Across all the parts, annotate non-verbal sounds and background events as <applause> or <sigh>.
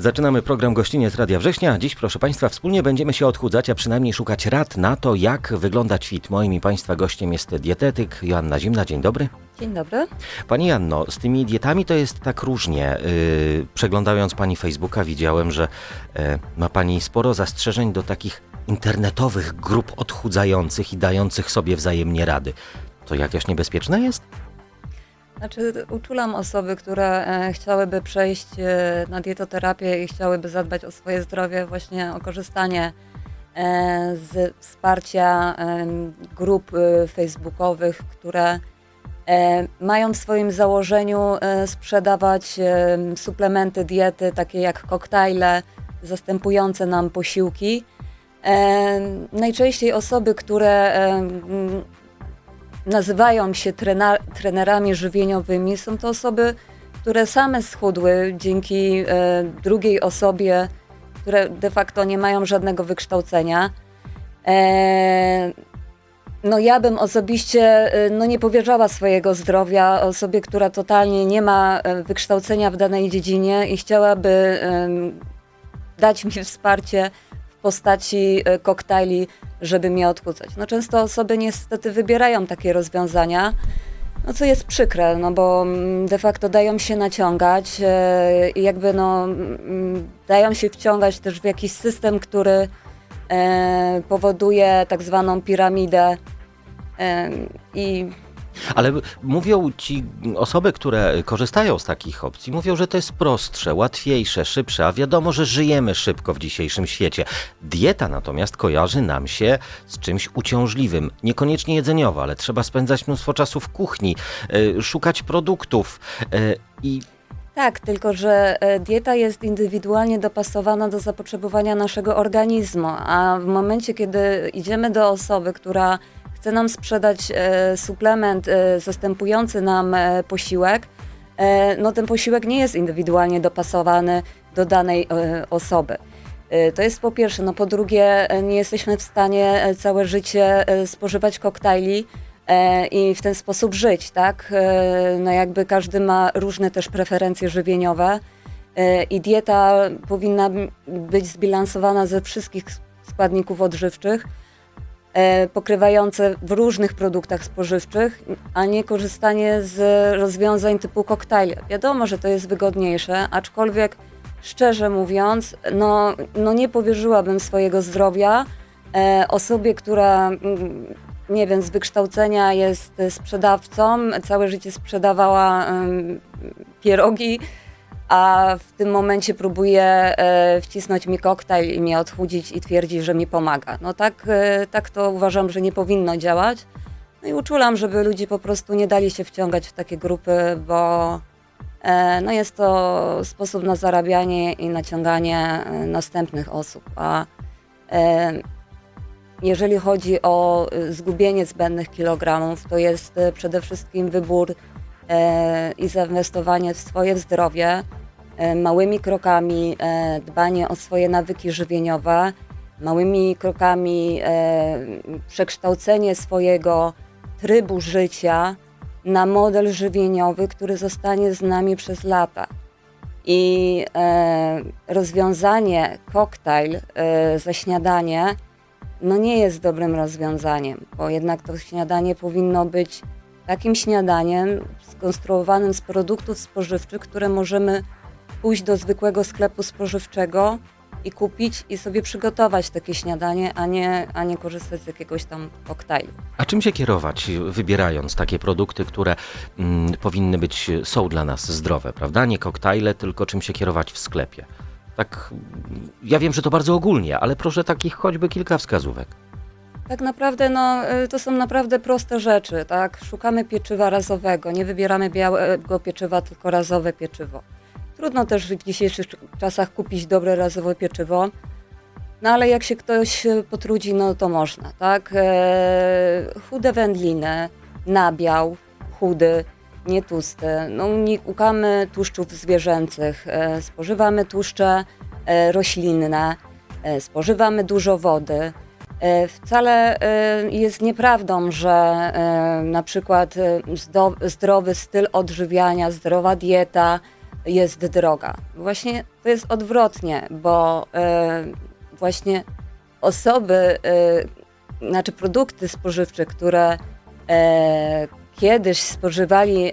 Zaczynamy program Gościnie z Radia Września. Dziś, proszę Państwa, wspólnie będziemy się odchudzać, a przynajmniej szukać rad na to, jak wyglądać fit. Moim i Państwa gościem jest dietetyk Joanna Zimna. Dzień dobry. Dzień dobry. Pani Janno, z tymi dietami to jest tak różnie. Yy, przeglądając Pani Facebooka widziałem, że yy, ma Pani sporo zastrzeżeń do takich internetowych grup odchudzających i dających sobie wzajemnie rady. To jakieś niebezpieczne jest? Znaczy, uczulam osoby, które e, chciałyby przejść e, na dietoterapię i chciałyby zadbać o swoje zdrowie, właśnie o korzystanie e, z wsparcia grup facebookowych, które mają w swoim założeniu sprzedawać suplementy diety, takie jak koktajle zastępujące nam posiłki. Najczęściej osoby, które nazywają się trena, trenerami żywieniowymi, są to osoby, które same schudły dzięki e, drugiej osobie, które de facto nie mają żadnego wykształcenia. E, no ja bym osobiście e, no nie powierzała swojego zdrowia osobie, która totalnie nie ma e, wykształcenia w danej dziedzinie i chciałaby em, dać mi wsparcie postaci e, koktajli, żeby mnie odchudzać. No często osoby niestety wybierają takie rozwiązania, no co jest przykre, no bo mm, de facto dają się naciągać e, jakby no mm, dają się wciągać też w jakiś system, który e, powoduje tak zwaną piramidę i Ale mówią ci osoby, które korzystają z takich opcji, mówią, że to jest prostsze, łatwiejsze, szybsze, a wiadomo, że żyjemy szybko w dzisiejszym świecie. Dieta natomiast kojarzy nam się z czymś uciążliwym, niekoniecznie jedzeniowo, ale trzeba spędzać mnóstwo czasu w kuchni, y, szukać produktów y, i Tak, tylko że e, dieta jest indywidualnie dopasowana do zapotrzebowania naszego organizmu, a w momencie, kiedy idziemy do osoby, która chce nam sprzedać e, suplement e, zastępujący nam e, posiłek, e, no ten posiłek nie jest indywidualnie dopasowany do danej e, osoby. E, To jest po pierwsze. No po drugie, e, nie jesteśmy w stanie e, całe życie e, spożywać koktajli e, i w ten sposób żyć, tak? E, No jakby każdy ma różne też preferencje żywieniowe e, i dieta powinna być zbilansowana ze wszystkich składników odżywczych, pokrywające w różnych produktach spożywczych, a nie korzystanie z rozwiązań typu koktajle. Wiadomo, że to jest wygodniejsze, aczkolwiek szczerze mówiąc, no, no nie powierzyłabym swojego zdrowia e, osobie, która mm, nie wiem, z wykształcenia jest e, sprzedawcą, całe życie sprzedawała pierogi, a w tym momencie próbuje e, wcisnąć mi koktajl i mnie odchudzić i twierdzi, że mi pomaga. No tak, e, tak to uważam, że nie powinno działać. No i uczulam, żeby ludzie po prostu nie dali się wciągać w takie grupy, bo e, no jest to sposób na zarabianie i naciąganie e, następnych osób. A e, jeżeli chodzi o y, zgubienie zbędnych kilogramów, to jest y, przede wszystkim wybór e, i zainwestowanie w swoje zdrowie, e, małymi krokami e, dbanie o swoje nawyki żywieniowe, małymi krokami e, przekształcenie swojego trybu życia na model żywieniowy, który zostanie z nami przez lata. I e, rozwiązanie koktajl e, za śniadanie no nie jest dobrym rozwiązaniem, bo jednak to śniadanie powinno być takim śniadaniem skonstruowanym z produktów spożywczych, które możemy pójść do zwykłego sklepu spożywczego i kupić i sobie przygotować takie śniadanie, a nie, a nie korzystać z jakiegoś tam koktajlu. A czym się kierować, wybierając takie produkty, które mm, powinny być, są dla nas zdrowe, prawda? Nie koktajle, tylko czym się kierować w sklepie. Tak, ja wiem, że to bardzo ogólnie, ale proszę takich choćby kilka wskazówek. Tak naprawdę no, y, to są naprawdę proste rzeczy, tak? Szukamy pieczywa razowego, nie wybieramy białego pieczywa, tylko razowe pieczywo. Trudno też w dzisiejszych czasach kupić dobre razowe pieczywo, no ale jak się ktoś y, potrudzi, no to można, tak? E, chude wędliny, nabiał, chudy, nie tłusty. No, unikamy tłuszczów zwierzęcych, e, spożywamy tłuszcze e, roślinne, e, spożywamy dużo wody. E, Wcale e, jest nieprawdą, że e, na przykład e, zdrowy styl odżywiania, zdrowa dieta jest droga. Właśnie to jest odwrotnie, bo e, właśnie osoby, e, znaczy produkty spożywcze, które e, kiedyś spożywali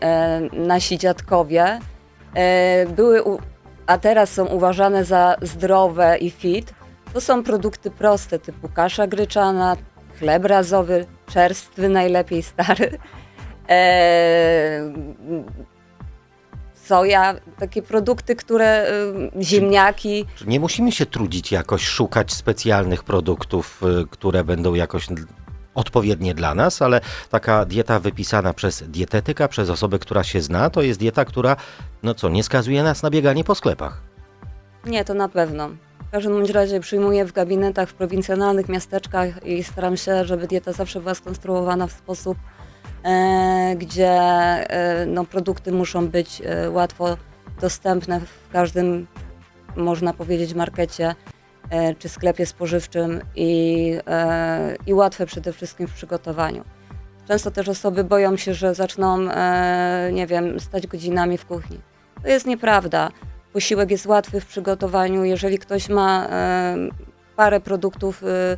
nasi dziadkowie, były, u, a teraz są uważane za zdrowe i fit, to są produkty proste typu kasza gryczana, chleb razowy, czerstwy najlepiej stary, e, soja, takie produkty, które, y, ziemniaki, Nie musimy się trudzić jakoś, szukać specjalnych produktów, y, które będą jakoś odpowiednie dla nas, ale taka dieta wypisana przez dietetyka, przez osobę, która się zna, to jest dieta, która, no co, nie skazuje nas na bieganie po sklepach. Nie, to na pewno. W każdym bądź razie przyjmuję w gabinetach w prowincjonalnych miasteczkach i staram się, żeby dieta zawsze była skonstruowana w sposób, gdzie e, no, produkty muszą być e, łatwo dostępne w każdym, można powiedzieć, markecie e, czy sklepie spożywczym i, e, i łatwe przede wszystkim w przygotowaniu. Często też osoby boją się, że zaczną, e, nie wiem, stać godzinami w kuchni. To jest nieprawda. Posiłek jest łatwy w przygotowaniu. Jeżeli ktoś ma e, parę produktów e,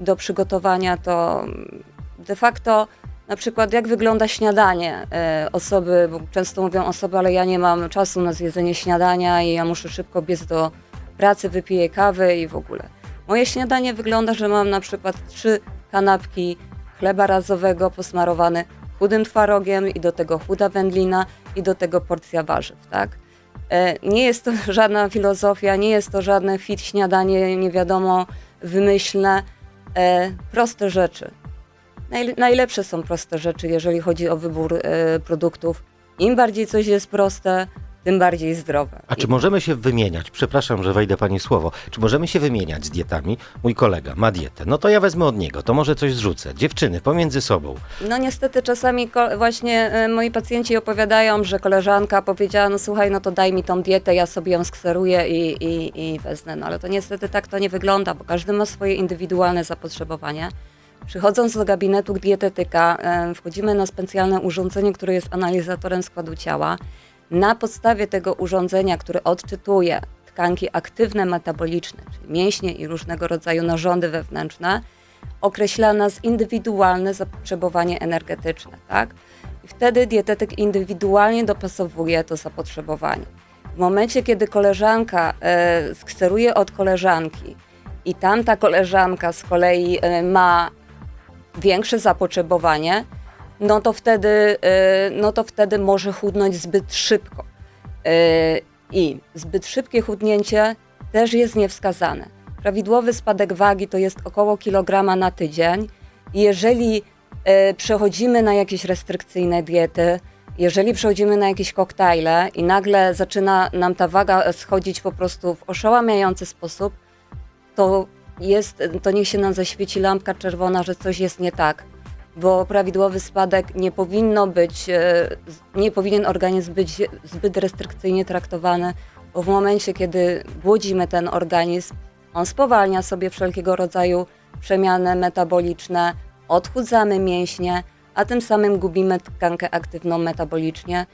do przygotowania, to de facto na przykład jak wygląda śniadanie e, osoby, bo często mówią osoby, ale ja nie mam czasu na zjedzenie śniadania i ja muszę szybko biec do pracy, wypiję kawę i w ogóle. Moje śniadanie wygląda, że mam na przykład trzy kanapki chleba razowego posmarowany chudym twarogiem i do tego chuda wędlina i do tego porcja warzyw, tak? E, Nie jest to <laughs> żadna filozofia, nie jest to żadne fit śniadanie, nie wiadomo, wymyślne, e, proste rzeczy. Najle- najlepsze są proste rzeczy, jeżeli chodzi o wybór e, produktów. Im bardziej coś jest proste, tym bardziej zdrowe. A czy możemy się wymieniać? Przepraszam, że wejdę pani słowo. Czy możemy się wymieniać z dietami? Mój kolega ma dietę. No to ja wezmę od niego, to może coś zrzucę. Dziewczyny, pomiędzy sobą. No niestety czasami właśnie e, moi pacjenci opowiadają, że koleżanka powiedziała, no słuchaj, no to daj mi tą dietę, ja sobie ją skseruję i, i, i wezmę. No ale to niestety tak to nie wygląda, bo każdy ma swoje indywidualne zapotrzebowanie. Przychodząc do gabinetu dietetyka, e, wchodzimy na specjalne urządzenie, które jest analizatorem składu ciała. Na podstawie tego urządzenia, które odczytuje tkanki aktywne metaboliczne, czyli mięśnie i różnego rodzaju narządy wewnętrzne, określa nas indywidualne zapotrzebowanie energetyczne, tak? I wtedy dietetyk indywidualnie dopasowuje to zapotrzebowanie. W momencie, kiedy koleżanka e, skseruje od koleżanki i tamta koleżanka z kolei e, ma większe zapotrzebowanie, no to wtedy, e, no to wtedy może chudnąć zbyt szybko. E, I zbyt szybkie chudnięcie też jest niewskazane. Prawidłowy spadek wagi to jest około kilograma na tydzień. Jeżeli e, przechodzimy na jakieś restrykcyjne diety, jeżeli przechodzimy na jakieś koktajle i nagle zaczyna nam ta waga schodzić po prostu w oszałamiający sposób, to jest, to niech się nam zaświeci lampka czerwona, że coś jest nie tak. Bo prawidłowy spadek nie powinno być, e, nie powinien organizm być zbyt restrykcyjnie traktowany, bo w momencie, kiedy głodzimy ten organizm, on spowalnia sobie wszelkiego rodzaju przemiany metaboliczne, odchudzamy mięśnie, a tym samym gubimy tkankę aktywną metabolicznie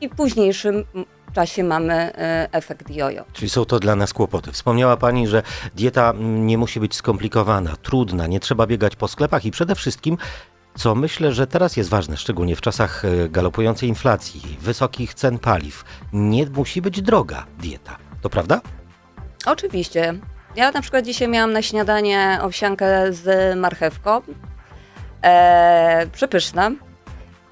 i w późniejszym czasie mamy e, efekt jojo. Czyli są to dla nas kłopoty. Wspomniała Pani, że dieta nie musi być skomplikowana, trudna, nie trzeba biegać po sklepach i przede wszystkim, co myślę, że teraz jest ważne, szczególnie w czasach e, galopującej inflacji, wysokich cen paliw, nie musi być droga dieta. To prawda? Oczywiście. Ja na przykład dzisiaj miałam na śniadanie owsiankę z marchewką. E, przepyszna.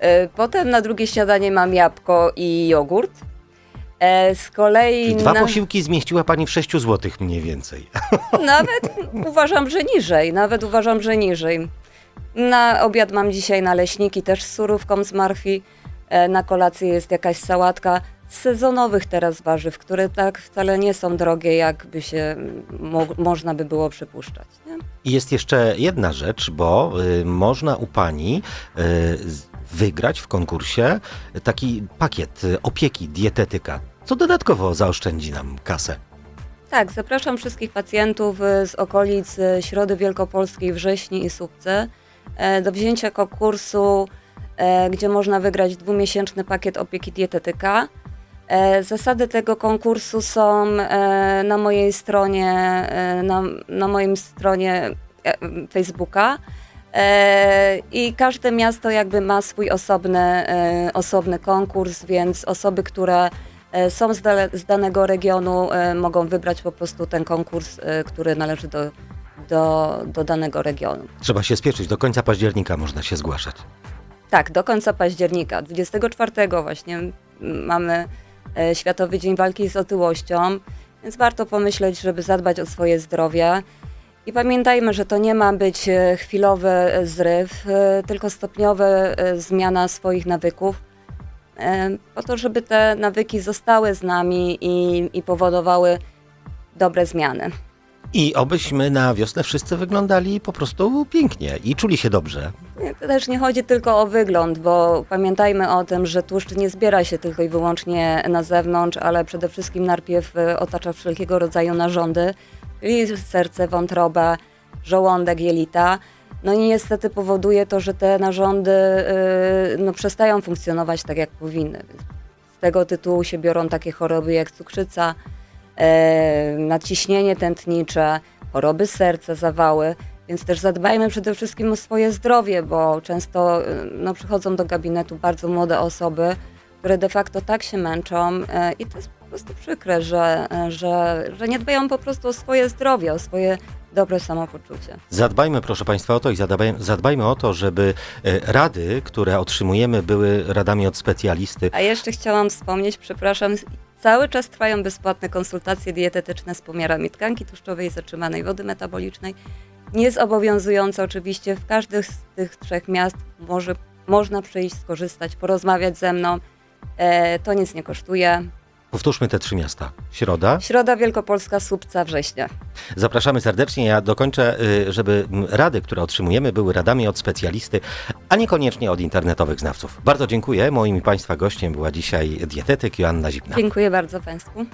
E, potem na drugie śniadanie mam jabłko i jogurt. E, z kolei Czyli dwa na, posiłki zmieściła Pani w 6 zł mniej więcej. <laughs> nawet uważam, że niżej. Nawet uważam, że niżej. Na obiad mam dzisiaj naleśniki też z surówką z marfi. E, na kolację jest jakaś sałatka z sezonowych teraz warzyw, które tak wcale nie są drogie, jakby się mo- można by było przypuszczać. Nie? I jest jeszcze jedna rzecz, bo y, można u Pani y, wygrać w konkursie taki pakiet y, opieki dietetyka, co dodatkowo zaoszczędzi nam kasę. Tak, zapraszam wszystkich pacjentów y, z okolic y, Środy Wielkopolskiej, Wrześni i Słupcy e, do wzięcia konkursu, e, gdzie można wygrać dwumiesięczny pakiet opieki dietetyka. E, Zasady tego konkursu są na mojej stronie, na, na moim stronie Facebooka. E, I każde miasto jakby ma swój osobny, e, osobny konkurs, więc osoby, które e, są z, z danego regionu mogą wybrać po prostu ten konkurs, który należy do, do, do danego regionu. Trzeba się spieszyć, do końca października można się zgłaszać. Tak, do końca października. 24 właśnie mamy Światowy Dzień Walki z Otyłością, więc warto pomyśleć, żeby zadbać o swoje zdrowie. I pamiętajmy, że to nie ma być e, chwilowy e, zryw, e, tylko stopniowa zmiana swoich nawyków, po to, żeby te nawyki zostały z nami i, i powodowały dobre zmiany. I obyśmy na wiosnę wszyscy wyglądali po prostu pięknie i czuli się dobrze. To też nie chodzi tylko o wygląd, bo pamiętajmy o tym, że tłuszcz nie zbiera się tylko i wyłącznie na zewnątrz, ale przede wszystkim najpierw otacza wszelkiego rodzaju narządy, czyli serce, wątrobę, żołądek, jelita. No i niestety powoduje to, że te narządy y, no, przestają funkcjonować tak, jak powinny. Z tego tytułu się biorą takie choroby jak cukrzyca, e, nadciśnienie tętnicze, choroby serca, zawały. Więc też zadbajmy przede wszystkim o swoje zdrowie, bo często y, no, przychodzą do gabinetu bardzo młode osoby, które de facto tak się męczą i to jest prostu przykre, że, że, że nie dbają po prostu o swoje zdrowie, o swoje dobre samopoczucie. Zadbajmy, proszę Państwa, o to i zadbajmy, zadbajmy o to, żeby e, rady, które otrzymujemy, były radami od specjalisty. A jeszcze chciałam wspomnieć, przepraszam, cały czas trwają bezpłatne konsultacje dietetyczne z pomiarami tkanki tłuszczowej, zatrzymanej wody metabolicznej. Nie jest obowiązujące oczywiście, w każdym z tych trzech miast może, można przyjść, skorzystać, porozmawiać ze mną. E, to nic nie kosztuje. Powtórzmy te trzy miasta. Środa. Środa Wielkopolska, Słupca, Września. Zapraszamy serdecznie. Ja dokończę, y, żeby rady, które otrzymujemy, były radami od specjalisty, a niekoniecznie od internetowych znawców. Bardzo dziękuję. Moim i Państwa gościem była dzisiaj dietetyk Joanna Zipna. Dziękuję bardzo Państwu.